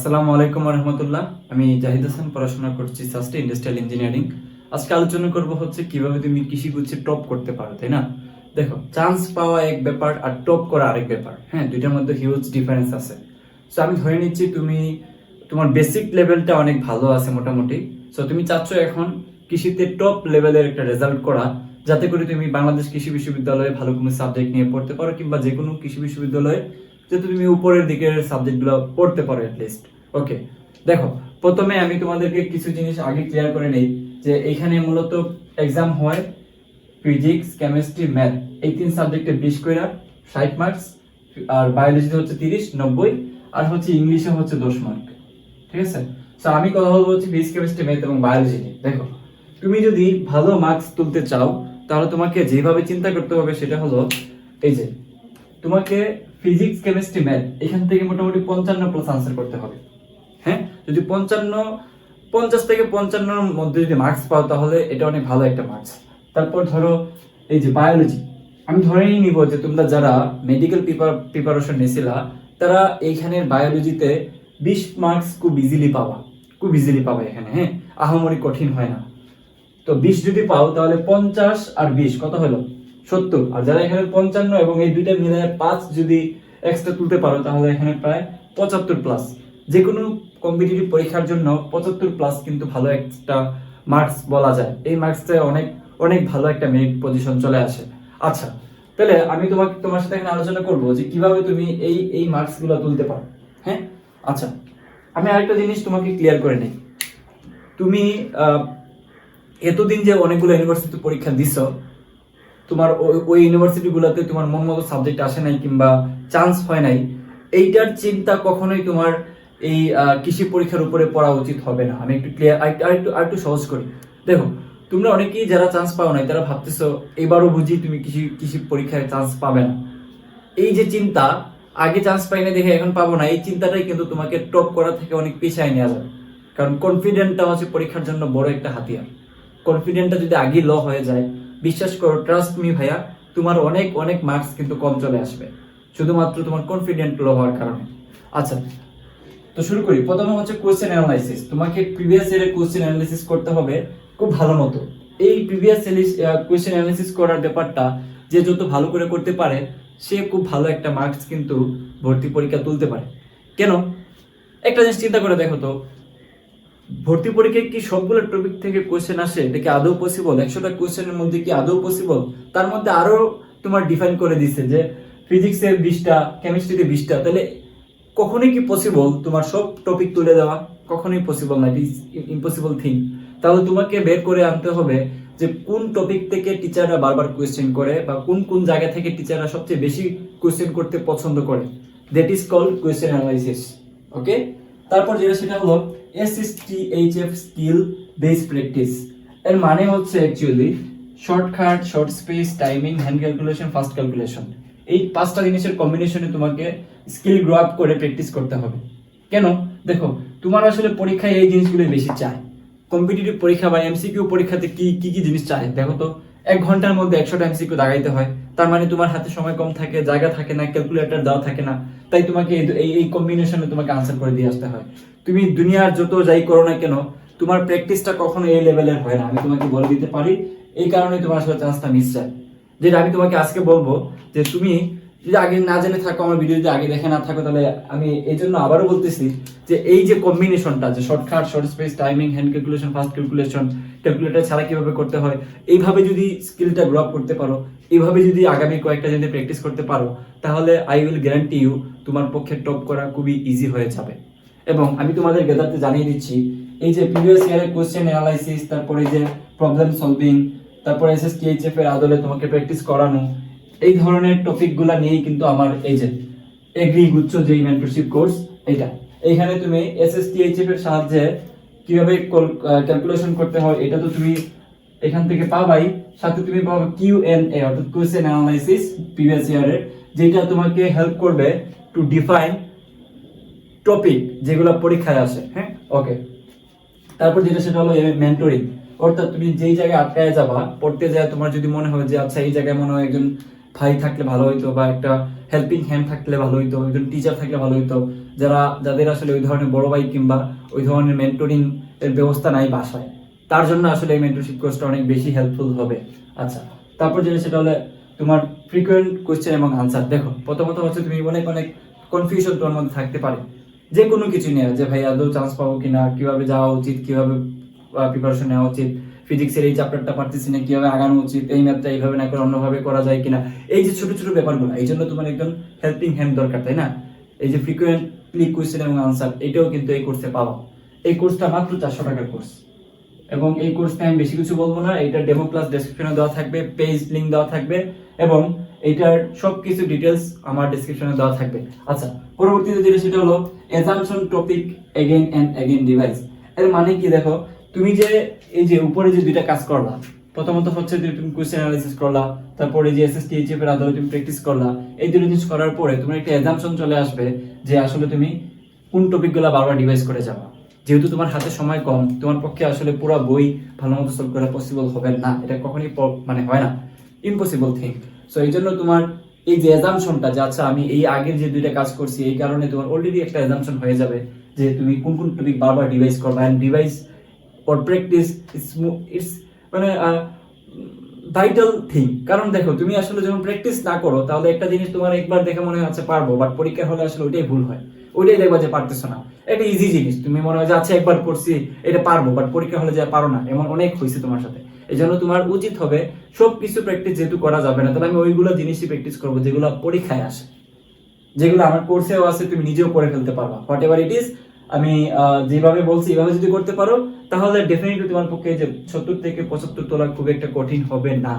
আসসালামু আলাইকুম রহমতুল্লাহ আমি জাহিদ হাসান, পড়াশোনা করছি সাস্টে ইন্ডাস্ট্রিয়াল ইঞ্জিনিয়ারিং আজকে আলোচনা করব হচ্ছে কীভাবে তুমি কৃষি গুচ্ছে টপ করতে পারো, তাই না? দেখো চান্স পাওয়া এক ব্যাপার আর টপ করা আরেক ব্যাপার। হ্যাঁ দুইটার মধ্যে হিউজ ডিফারেন্স আছে। সো আমি ধরে নিচ্ছি তুমি, তোমার বেসিক লেভেলটা অনেক ভালো আছে মোটামুটি। সো তুমি চাচ্ছ এখন কৃষিতে টপ লেভেলের একটা রেজাল্ট করা, যাতে করে তুমি বাংলাদেশ কৃষি বিশ্ববিদ্যালয়ে ভালো কোনো সাবজেক্ট নিয়ে পড়তে পারো কিংবা যে কোনো কৃষি বিশ্ববিদ্যালয়ে যাতে তুমি উপরের দিকের সাবজেক্টগুলো পড়তে পারো লিস্ট ওকে দেখো, প্রথমে আমি তোমাদেরকে কিছু জিনিস আগে ক্লিয়ার করে নেই, যে এখানে মূলত এক্সাম হয় ফিজিক্স কেমিস্ট্রি ম্যাথ এই তিন সাবজেক্টে বিশ কইরা ষাট মার্কস আর বায়োলজিতে হচ্ছে তিরিশ, নব্বই, আর হচ্ছে ইংলিশে হচ্ছে দশ মার্ক ঠিক আছে? তো আমি কথা বলব হচ্ছে ফিজিক্স কেমিস্ট্রি ম্যাথ এবং বায়োলজি নিয়ে। দেখো, তুমি যদি ভালো মার্কস তুলতে চাও, তাহলে তোমাকে যেভাবে চিন্তা করতে হবে সেটা হলো, এই যে, তোমাকে ফিজিক্স কেমিস্ট্রি ম্যাথ এখান থেকে মোটামুটি পঞ্চান্ন প্লাস আনসার করতে হবে। হ্যাঁ? যদি পঞ্চান্ন, পঞ্চাশ থেকে পঞ্চান্নর মধ্যে যদি মার্কস পাও, তাহলে এটা অনেক ভালো একটা মার্কস তারপর ধরো, এই যে বায়োলজি আমি ধরেই নিব যে তোমরা যারা মেডিকেল প্রিপারেশন নিয়েছিলা তারা এইখানের বায়োলজিতে বিশ মার্কস খুব ইজিলি পাবা। খুব ইজিলি পাবা এখানে হ্যাঁ? আহামরি কঠিন হয় না। তো বিশ যদি পাও, তাহলে পঞ্চাশ আর বিশ, কত হলো? সত্তর আর যারা এখানে পঞ্চান্ন এবং এই দুইটা মিলে পাঁচ যদি এক্সট্রা তুলতে পারো, তাহলে এখানে প্রায় পঁচাত্তর প্লাস যে কোনো কম্পিটিটিভ পরীক্ষার জন্য পঁচাত্তর প্লাস কিন্তু ভালো একটা মার্কস বলা যায়। এই মার্কসে অনেক অনেক ভালো একটা মেরিট পজিশন চলে আসে। আচ্ছা তাহলে আমি তোমাকে, তোমার সাথে এখানে আলোচনা করব যে কীভাবে তুমি এই এই মার্কসগুলো তুলতে পারো। হ্যাঁ? আচ্ছা আমি আরেকটা জিনিস তোমাকে ক্লিয়ার করে নিই। তুমি এতদিন যে অনেকগুলো ইউনিভার্সিটি পরীক্ষা দিছ তোমার ওই- ইউনিভার্সিটিগুলোতে তোমার মন মতো সাবজেক্ট আসে নাই কিংবা চান্স হয় নাই, এইটার চিন্তা কখনোই তোমার এই কৃষি পরীক্ষার উপরে পড়া উচিত হবে না। আমি একটু ক্লিয়ার আরেকটু আরেকটু সহজ করি। দেখো, তোমরা অনেকেই যারা চান্স পাও নাই, তারা ভাবতেছো এবারও বুঝি তুমি কৃষি কৃষি পরীক্ষায় চান্স পাবে না। এই যে চিন্তা, আগে চান্স পাই না দেখে এখন পাবো না, এই চিন্তাটাই কিন্তু তোমাকে টপ করা থেকে অনেক পিছায় নেওয়া যাবে। কারণ কনফিডেন্টটা হচ্ছে পরীক্ষার জন্য বড় একটা হাতিয়ার। কনফিডেন্টটা যদি আগে ল হয়ে যায় বিশ্বাস করো ট্রাস্ট মি ভাইয়া, তোমার অনেক অনেক মার্কস কিন্তু কম চলে আসবে। শুধুমাত্র তোমার কনফিডেন্ট লো হওয়ার কারণে। আচ্ছা তো শুরু করি। প্রথমে হচ্ছে কোশ্চেন অ্যানালাইসিস তোমাকে প্রিভিয়াস ইয়ারের কোশ্চেন অ্যানালাইসিস করতে হবে খুব ভালো মতো। এই প্রিভিয়াস কোশ্চেন অ্যানালাইসিস করার ব্যাপারটা যে যত ভালো করে করতে পারে, সে খুব ভালো একটা মার্কস কিন্তু ভর্তি পরীক্ষা তুলতে পারে। কেন? একটা জিনিস চিন্তা করে দেখো তো ভর্তি পরীক্ষায় কি সবগুলো টপিক থেকে কোশ্চেন আসে? এটা কি আদৌ পসিবল একশোটা কোয়েশ্চেনের মধ্যে কি আদৌ পসিবল তার মধ্যে আরও তোমার ডিফাইন করে দিছে যে ফিজিক্সে বিশটা কেমিস্ট্রিতে বিশটা, তাহলে কখনোই কি পসিবল তোমার সব টপিক তুলে দেওয়া? কখনোই পসিবল না ইট ইজ ইম্পসিবল থিং তাহলে তোমাকে বের করে আনতে হবে যে কোন টপিক থেকে টিচাররা বারবার কোয়েশ্চেন করে বা কোন কোন জায়গা থেকে টিচাররা সবচেয়ে বেশি কোয়েশ্চেন করতে পছন্দ করে? That is called question analysis okay তারপর যেটা সেটা হলো এসএসটিএইচএফ স্কিল বেস প্র্যাকটিস এর মানে হচ্ছে actually shortcut short space timing hand calculation fast calculation এই পাঁচটা জিনিসের কম্বিনেশনে তোমাকে স্কিল গ্রো আপ করে প্র্যাকটিস করতে হবে। কেন? দেখো, তোমার আসলে পরীক্ষায় এই জিনিসগুলো বেশি চায়। কম্পিটিটিভ পরীক্ষা বা এমসিকিউ পরীক্ষাতে কি কি কি জিনিস চায়? দেখো তো এক ঘণ্টার মধ্যে একশোটা এমসিকিউ দাগাইতে হয়। তার মানে তোমার হাতে সময় কম থাকে, জায়গা থাকে না ক্যালকুলেটর দেওয়া থাকে না। তাই তোমাকে এই এই কম্বিনেশনে তোমাকে আনসার করে দিয়ে আসতে হয়। তুমি দুনিয়ার যত যাই করো না কেন, তোমার প্র্যাকটিসটা কখনো এই লেভেলের হয় না। আমি তোমাকে বলে দিতে পারি, এই কারণে তোমার আসলে চান্সটা মিস যায়। যেটা আমি তোমাকে আজকে বলব যে তুমি যদি আগে না জেনে থাকো, আমার ভিডিও যদি আগে দেখে না থাকো, তাহলে আমি এই জন্য আবারও বলতেছি যে এই যে কম্বিনেশনটা যে shortcut short space timing hand calculation fast calculation calculator ছাড়া কীভাবে করতে হয়, এইভাবে যদি স্কিলটা গ্রো আপ করতে পারো, এইভাবে যদি আগামী কয়েকটা যদি প্র্যাকটিস করতে পারো, তাহলে আই উইল গ্যারান্টি ইউ তোমার পক্ষে টপ করা খুবই ইজি হয়ে যাবে। এবং আমি তোমাদের গেদারতে জানিয়ে দিচ্ছি, এই যে প্রিভিয়াস ইয়ারের কোশ্চেন অ্যানালাইসিস তারপরে যে প্রবলেম সলভিং তারপরে এস এস এর আদলে তোমাকে প্র্যাকটিস করানো এই ধরনের টপিকগুলো নিয়েই কিন্তু আমার এই যে এগ্রি গুচ্ছ যে মেন্টরশিপ কোর্স এটা এইখানে তুমি এস এস টিএইচএফ এর সাহায্যে কীভাবে ক্যালকুলেশন করতে হয়, এটা তো তুমি এখান থেকে পাবাই। সাথে তুমি পাবে কিউ এন এ অর্থাৎ কোশ্চেন অ্যানালাইসিস প্রিভিয়াস ইয়ারের যেটা তোমাকে হেল্প করবে টু ডিফাইন টপিক যেগুলো পরীক্ষায় আসে হ্যাঁ? ওকে তারপর যেটা সেটা হলো মেন্টরিং অর্থাৎ তুমি যেই জায়গায় আটকায় যাবা, পড়তে যায় তোমার যদি মনে হয় যে আচ্ছা এই জায়গায় মনে হয় একজন ভাই থাকলে ভালো হইতো বা একটা হেল্পিং হ্যান্ড থাকলে ভালো হইতো, একজন টিচার থাকলে ভালো হইতো। যারা, যাদের আসলে ওই ধরনের বড় ভাই কিংবা ওই ধরনের মেন্টরিং এর ব্যবস্থা নাই বাসায়। তার জন্য আসলে এই মেন্টরশিপ কোর্সটা অনেক বেশি হেল্পফুল হবে। আচ্ছা তারপর যেটা সেটা হলে তোমার ফ্রিকোয়েন্ট কোয়েশ্চেন এবং আনসার দেখো, প্রথমত হচ্ছে তুমি অনেক অনেক কনফিউশন তোমার মধ্যে থাকতে পারে। যে কোনো কিছু নিয়ে, যে ভাই আদৌ চান্স পাবো কিনা, কীভাবে যাওয়া উচিত, কীভাবে প্রিপারেশন নেওয়া উচিত। ফিজিক্সের এই চ্যাপ্টারটা পারতেছি না, কীভাবে আগানো উচিত, এই ম্যাথটা এইভাবে না করে অন্যভাবে করা যায় কিনা। এই যে ছোট ছোট ব্যাপারগুলো, এই জন্য তোমার একজন হেল্পিং হ্যান্ড দরকার, তাই না? এই যে ফ্রিকুয়েন্টলি কোয়েশ্চেন এবং আনসার এটাও কিন্তু এই কোর্সে পাওয়া। এই কোর্সটা মাত্র চারশো টাকার কোর্স এবং এই কোর্সটা আমি বেশি কিছু বলব না এটা ডেমো ক্লাস ডেসক্রিপশনে দেওয়া থাকবে পেজ লিংক দেওয়া থাকবে, এবং এইটার সব কিছু ডিটেলস আমার ডেসক্রিপশনে দেওয়া থাকবে। আচ্ছা পরবর্তীতে যেটা সেটা হলো assumption topic again and again device এর মানে কি দেখো তুমি যে এই যে উপরে যে দুইটা কাজ করলা, প্রথমত হচ্ছে যে তুমি কোয়েশ্চেন অ্যানালাইসিস করলা, তারপরে যে এসএসটি এইচএফ এর আদালত তুমি প্র্যাকটিস করলা, এই দুটো জিনিস করার পরে তোমার একটা এজাম্পশন চলে আসবে যে আসলে তুমি কোন টপিকগুলো বারবার ডিভাইস করে যাবা। যেহেতু তোমার হাতে সময় কম, তোমার পক্ষে আসলে পুরো বই ভালো মতো সলভ করা পসিবল হবে না। এটা কখনই মানে হয় না। ইম্পসিবল থিং সো এই জন্য তোমার এই যে এজামশনটা যে আচ্ছা আমি এই আগের যে দুইটা কাজ করছি, এই কারণে তোমার অলরেডি একটা এজামশন হয়ে যাবে যে তুমি কোন কোন টপিক বারবার ডিভাইস করবা। And device for practice it's মানে ভাইটাল থিং কারণ দেখো, তুমি আসলে যখন প্র্যাকটিস না করো, তাহলে একটা জিনিস তোমার একবার দেখে মনে হচ্ছে পারব বাট পরীক্ষা হলে আসলে ওইটাই ভুল হয়। ওইটাই দেখবা যে পারতেছো না। এটা ইজি জিনিস। তুমি মনে হয় যে আচ্ছা একবার করছি, এটা পারব বাট পরীক্ষা হলে যে পারো না, এমন অনেক হয়েছে তোমার সাথে। এই জন্য তোমার উচিত হবে সব কিছু প্র্যাকটিস যেহেতু করা যাবে না, তাহলে আমি ওইগুলো জিনিসই প্র্যাকটিস করব, যেগুলো পরীক্ষায় আসে। যেগুলো আমার কোর্সেও আছে, তুমি নিজেও করে ফেলতে পারবা। হোয়াট এভার ইট ইজ আমি যেভাবে বলছি, এভাবে যদি করতে পারো, তাহলে ডেফিনেটলি তোমার পক্ষে যে সত্তর থেকে পঁচাত্তর তোলা খুব একটা কঠিন হবে না।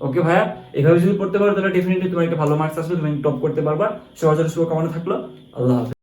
ওকে ভাইয়া? এভাবে যদি করতে পারো, তাহলে ডেফিনেটলি তোমার একটা ভালো মার্কস আসবে, তুমি টপ করতে পারবা। জন্য শুভকামনা থাকল। আল্লাহ হাফেজ।